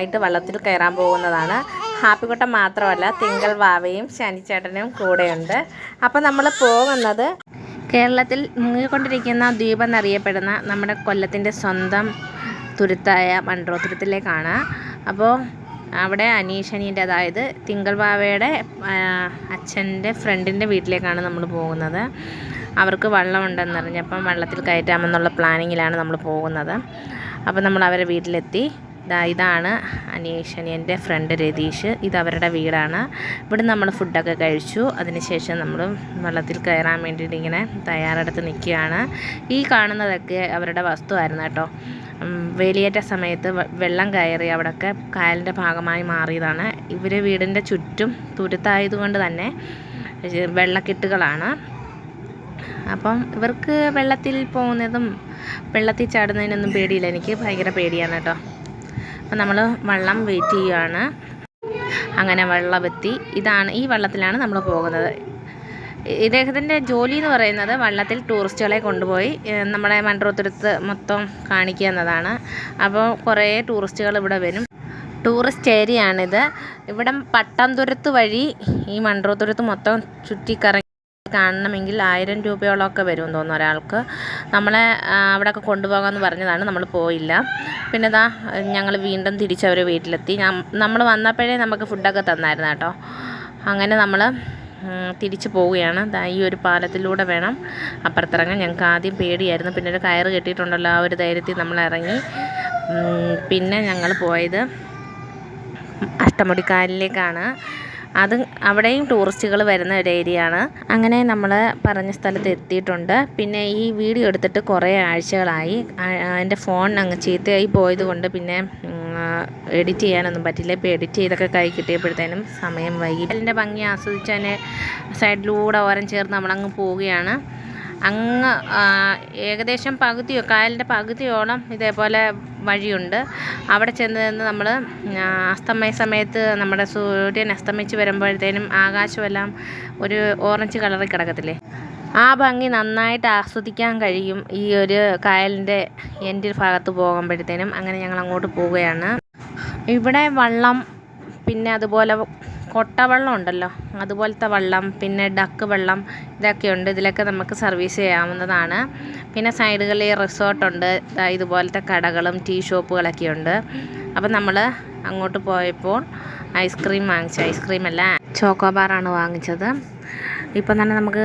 ആയിട്ട് വള്ളത്തിൽ കയറാൻ പോകുന്നതാണ്. ഹാപ്പിക്കുട്ടൻ മാത്രമല്ല തിങ്കൾ വാവയും ശനിച്ചേട്ടനും കൂടെയുണ്ട്. അപ്പം നമ്മൾ പോകുന്നത് കേരളത്തിൽ മുങ്ങിക്കൊണ്ടിരിക്കുന്ന ദ്വീപ് എന്നറിയപ്പെടുന്ന നമ്മുടെ കൊല്ലത്തിന്റെ സ്വന്തം തുരുത്തായ മൺട്രോ തുരുത്തിലേക്കാണ് അപ്പോൾ അവിടെ അനീഷനീന്റെ അതായത് തിങ്കൾ വാവയുടെ അച്ഛന്റെ ഫ്രണ്ടിന്റെ വീട്ടിലേക്കാണ് നമ്മൾ പോകുന്നത്. അവർക്ക് വെള്ളമുണ്ടെന്നറിഞ്ഞപ്പം വള്ളത്തിൽ കയറ്റാമെന്നുള്ള പ്ലാനിങ്ങിലാണ് നമ്മൾ പോകുന്നത്. അപ്പോൾ നമ്മൾ അവരെ വീട്ടിലെത്തി. ദാ ഇതാണ് അനീഷ് അനിയന്റെ ഫ്രണ്ട് രതീഷ്. ഇത് അവരുടെ വീടാണ്. ഇവിടെ നമ്മൾ ഫുഡൊക്കെ കഴിച്ചു. അതിനുശേഷം നമ്മൾ വെള്ളത്തിൽ കയറാൻ വേണ്ടിയിട്ട് ഇങ്ങനെ തയ്യാറെടുത്ത് നിൽക്കുകയാണ്. ഈ കാണുന്നതൊക്കെ അവരുടെ വസ്തുവായിരുന്നു കേട്ടോ. വേലിയേറ്റ സമയത്ത് വെള്ളം കയറി അവിടെയൊക്കെ കായലിന്റെ ഭാഗമായി മാറിയതാണ്. ഇവർ വീടിന്റെ ചുറ്റും തുരുത്തായതുകൊണ്ട് തന്നെ ഇത് വെള്ളക്കെട്ടുകളാണ്. അപ്പം ഇവർക്ക് വെള്ളത്തിൽ പോകുന്നതും വെള്ളത്തിൽ ചാടുന്നതിനൊന്നും പേടിയില്ല. എനിക്ക് ഭയങ്കര പേടിയാണ് കേട്ടോ. അപ്പം നമ്മൾ വള്ളം വെയിറ്റ് ചെയ്യുകയാണ് അങ്ങനെ വെള്ളമെത്തി. ഇതാണ് ഈ വള്ളത്തിലാണ് നമ്മൾ പോകുന്നത്. ഇദ്ദേഹത്തിന്റെ ജോലി എന്ന് പറയുന്നത് വള്ളത്തിൽ ടൂറിസ്റ്റുകളെ കൊണ്ടുപോയി നമ്മുടെ മൺട്രോത്തുരുത്ത് മൊത്തം കാണിക്കുക എന്നതാണ്. അപ്പോൾ കുറേ ടൂറിസ്റ്റുകൾ ഇവിടെ വരും. ടൂറിസ്റ്റ് ഏരിയ ആണിത്. ഇവിടെ പട്ടംതുരുത്ത് വഴി ഈ മൺട്രോത്തുരുത്ത് മൊത്തം ചുറ്റിക്കറങ്ങി കാണണമെങ്കിൽ ആയിരം രൂപയോളമൊക്കെ വരും തോന്നുന്നു ഒരാൾക്ക്. നമ്മളെ അവിടെ അവിടെയൊക്കെ കൊണ്ടുപോകാമെന്ന് പറഞ്ഞതാണ് നമ്മൾ പോയില്ല. പിന്നെ ഇതാ ഞങ്ങൾ വീണ്ടും തിരിച്ചവർ വീട്ടിലെത്തി. നമ്മൾ വന്നപ്പോഴേ നമുക്ക് ഫുഡൊക്കെ തന്നായിരുന്നു കേട്ടോ. അങ്ങനെ നമ്മൾ തിരിച്ചു പോവുകയാണ്. ഈ ഒരു പാലത്തിലൂടെ വേണം. അപ്പുറത്തിറങ്ങാൻ ഞങ്ങൾക്ക് ആദ്യം പേടിയായിരുന്നു. പിന്നെ ഒരു കയറ് കെട്ടിയിട്ടുണ്ടല്ലോ ആ ഒരു ധൈര്യത്തിൽ നമ്മൾ ഇറങ്ങി. പിന്നെ ഞങ്ങൾ പോയത് അഷ്ടമുടിക്കായലിലേക്കാണ്. അത് അവിടെയും ടൂറിസ്റ്റുകൾ വരുന്ന ഒരു ഏരിയ ആണ് അങ്ങനെ നമ്മൾ പറഞ്ഞ സ്ഥലത്ത് എത്തിയിട്ടുണ്ട്. പിന്നെ ഈ വീഡിയോ എടുത്തിട്ട് കുറേ ആഴ്ചകളായി. എന്റെ ഫോൺ അങ്ങ് ചീത്തയായി പോയത് കൊണ്ട് പിന്നെ എഡിറ്റ് ചെയ്യാനൊന്നും പറ്റില്ല. ഇപ്പോൾ എഡിറ്റ് ചെയ്തൊക്കെ കൈ കിട്ടിയപ്പോഴത്തേനും സമയം വൈകി. അതിന്റെ ഭംഗി ആസ്വദിച്ച് അതിന്റെ സൈഡിലൂടെ ഓരം ചേർന്ന് നമ്മളങ്ങ് പോവുകയാണ്. അങ്ങ് ഏകദേശം പകുതിയോ കായലിന്റെ പകുതിയോളം ഇതേപോലെ വഴിയുണ്ട്. അവിടെ ചെന്ന് നിന്ന് നമ്മൾ അസ്തമയ സമയത്ത് നമ്മുടെ സൂര്യൻ അസ്തമിച്ച് വരുമ്പോഴത്തേനും ആകാശമെല്ലാം ഒരു ഓറഞ്ച് കളറിൽ കിടക്കത്തില്ലേ? ആ ഭംഗി നന്നായിട്ട് ആസ്വദിക്കാൻ കഴിയും ഈ ഒരു കായലിന്റെ എന്റെ ഭാഗത്ത് പോകുമ്പോഴത്തേനും. അങ്ങനെ ഞങ്ങൾ അങ്ങോട്ട് പോവുകയാണ്. ഇവിടെ വള്ളം പിന്നെ അതുപോലെ കൊട്ടവള്ളം ഉണ്ടല്ലോ. അതുപോലത്തെ വെള്ളം പിന്നെ ഡക്ക് വെള്ളം ഇതൊക്കെയുണ്ട് ഇതിലൊക്കെ നമുക്ക് സർവീസ് ചെയ്യാവുന്നതാണ്. പിന്നെ സൈഡുകളിൽ റിസോർട്ടുണ്ട് ഇതുപോലത്തെ കടകളും ടീ ഷോപ്പുകളൊക്കെ ഉണ്ട്. അപ്പം നമ്മൾ അങ്ങോട്ട് പോയപ്പോൾ ഐസ്ക്രീം വാങ്ങിച്ചു. ഐസ്ക്രീം അല്ല ചോക്കോബാറാണ് വാങ്ങിച്ചത്. ഇപ്പം തന്നെ നമുക്ക്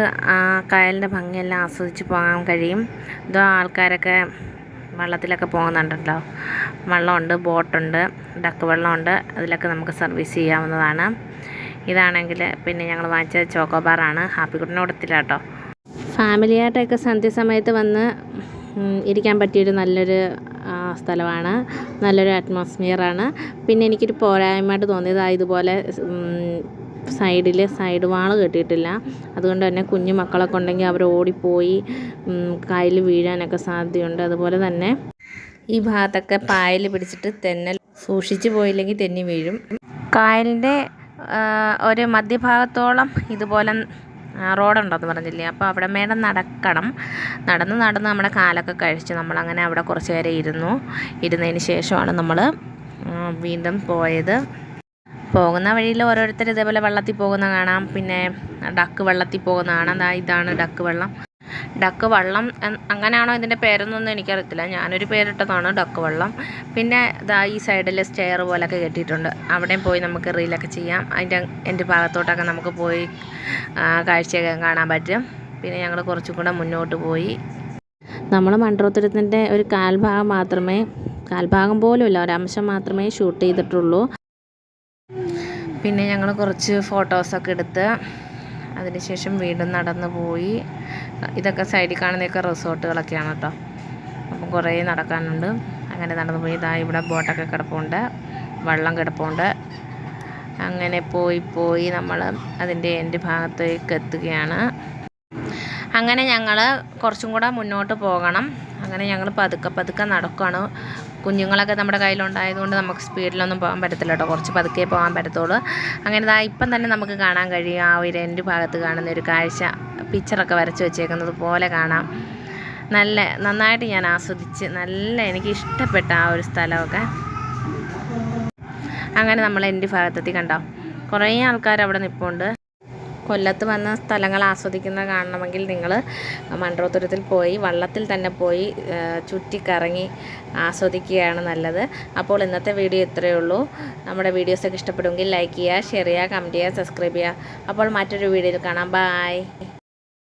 കായലിന്റെ ഭംഗിയെല്ലാം ആസ്വദിച്ച് പോകാൻ കഴിയും. ഇതോ ആൾക്കാരൊക്കെ വള്ളത്തിലൊക്കെ പോകുന്നുണ്ടല്ലോ. വള്ളമുണ്ട് ബോട്ടുണ്ട് ഡക്ക് വെള്ളമുണ്ട്. അതിലൊക്കെ നമുക്ക് സർവീസ് ചെയ്യാവുന്നതാണ്. ഇതാണെങ്കിൽ പിന്നെ ഞങ്ങൾ വാങ്ങിച്ച ചോക്കോബാറാണ് ഹാപ്പിക്കുട്ടിന് കൊടുത്തില്ല കേട്ടോ ഫാമിലിയായിട്ടൊക്കെ സന്ധ്യസമയത്ത് വന്ന് ഇരിക്കാൻ പറ്റിയൊരു നല്ലൊരു സ്ഥലമാണ്. നല്ലൊരു അറ്റ്മോസ്ഫിയറാണ്. പിന്നെ എനിക്കൊരു പോരായ്മയായിട്ട് തോന്നിയത് ആ ഇതുപോലെ സൈഡിൽ സൈഡ് വാൾ കെട്ടിയിട്ടില്ല. അതുകൊണ്ട് തന്നെ കുഞ്ഞു മക്കളൊക്കെ ഉണ്ടെങ്കിൽ അവർ ഓടിപ്പോയി കായലിൽ വീഴാനൊക്കെ സാധ്യതയുണ്ട്. അതുപോലെ തന്നെ ഈ ഭാഗത്തൊക്കെ പായൽ പിടിച്ചിട്ട് തെന്നൽ സൂക്ഷിച്ചു പോയില്ലെങ്കിൽ തെന്നി വീഴും. കായലിന്റെ ഒരു മധ്യഭാഗത്തോളം ഇതുപോലെ റോഡുണ്ടെന്ന് പറഞ്ഞില്ലേ? അപ്പോൾ അവിടെ മേടം നടക്കണം. നടന്ന് നടന്ന് നമ്മുടെ കാലൊക്കെ കഴിച്ച്. നമ്മളങ്ങനെ അവിടെ കുറച്ച് നേരം ഇരുന്നു. ഇരുന്നതിന് ശേഷമാണ് നമ്മൾ വീണ്ടും പോയത്. പോകുന്ന വഴിയിൽ ഓരോരുത്തർ ഇതേപോലെ വെള്ളത്തിൽ പോകുന്ന കാണാം. പിന്നെ ഡക്ക് വെള്ളത്തിൽ പോകുന്ന കാണാം. ഇതാണ് ഡക്ക് വെള്ളം. ഡക്ക് വള്ളം അങ്ങനെയാണോ ഇതിന്റെ പേരൊന്നും എനിക്കറിയത്തില്ല. ഞാനൊരു പേരിട്ടതാണ് ഡക്ക് വെള്ളം. പിന്നെ ഇതാ ഈ സൈഡിൽ സ്റ്റെയർ പോലൊക്കെ കെട്ടിയിട്ടുണ്ട്. അവിടെയും പോയി നമുക്ക് റീലൊക്കെ ചെയ്യാം. അതിന്റെ എന്റെ ഭാഗത്തോട്ടൊക്കെ നമുക്ക് പോയി കാഴ്ചയൊക്കെ കാണാൻ പറ്റും. പിന്നെ ഞങ്ങൾ കുറച്ചും കൂടെ മുന്നോട്ട് പോയി. നമ്മൾ മൺട്രോത്തുരത്തിന്റെ ഒരു കാൽഭാഗം മാത്രമേ കാൽഭാഗം പോലും ഇല്ല ഒരംശം മാത്രമേ ഷൂട്ട് ചെയ്തിട്ടുള്ളൂ. പിന്നെ ഞങ്ങൾ കുറച്ച് ഫോട്ടോസൊക്കെ എടുത്ത് അതിനുശേഷം വീണ്ടും നടന്നു പോയി. ഇതൊക്കെ സൈഡിൽ കാണുന്നതൊക്കെ റിസോർട്ടുകളൊക്കെയാണ് കേട്ടോ അപ്പം കുറേ നടക്കാനുണ്ട്. അങ്ങനെ നടന്നു പോയി. ഇതാ ഇവിടെ ബോട്ടൊക്കെ കിടപ്പുണ്ട്. വള്ളം കിടപ്പുണ്ട്. അങ്ങനെ പോയി പോയി നമ്മൾ അതിന്റെ എന്റെ ഭാഗത്തേക്ക് എത്തുകയാണ്. അങ്ങനെ ഞങ്ങൾ കുറച്ചും കൂടെ മുന്നോട്ട് പോകണം. അങ്ങനെ ഞങ്ങൾ പതുക്കെ പതുക്കെ നടക്കുകയാണ് കുഞ്ഞുങ്ങളൊക്കെ നമ്മുടെ കയ്യിലുണ്ടായതുകൊണ്ട് നമുക്ക് സ്പീഡിലൊന്നും പോകാൻ പറ്റത്തില്ല കേട്ടോ. കുറച്ച് പതുക്കെ പോകാൻ പറ്റത്തുള്ളൂ. അങ്ങനെ ദാ ഇപ്പം തന്നെ നമുക്ക് കാണാൻ കഴിയും. ആ ഒരു എന്റെ ഭാഗത്ത് കാണുന്ന ഒരു കാഴ്ച. പിക്ചറൊക്കെ വരച്ച് വെച്ചേക്കുന്നത് പോലെ കാണാം. നല്ല നന്നായിട്ട് ഞാൻ ആസ്വദിച്ച് നല്ല എനിക്ക് ഇഷ്ടപ്പെട്ട ആ ഒരു സ്ഥലമൊക്കെ. അങ്ങനെ നമ്മൾ എന്റെ ഭാഗത്തെത്തി കണ്ടോ. കുറേ ആൾക്കാർ അവിടെ നിൽപ്പുണ്ട് കൊല്ലത്ത് വന്ന സ്ഥലങ്ങൾ ആസ്വദിക്കുന്ന കാണണമെങ്കിൽ നിങ്ങൾ മൺട്രോത്തുരത്തിൽ പോയി വള്ളത്തിൽ തന്നെ പോയി ചുറ്റിക്കറങ്ങി ആസ്വദിക്കുകയാണ് നല്ലത്. അപ്പോൾ ഇന്നത്തെ വീഡിയോ ഇത്രയേ ഉള്ളൂ. നമ്മുടെ വീഡിയോസൊക്കെ ഇഷ്ടപ്പെടുമെങ്കിൽ ലൈക്ക് ചെയ്യുക ഷെയർ ചെയ്യുക കമന്റ് ചെയ്യുക സബ്സ്ക്രൈബ് ചെയ്യുക. അപ്പോൾ മറ്റൊരു വീഡിയോയിൽ കാണാം. ബായ്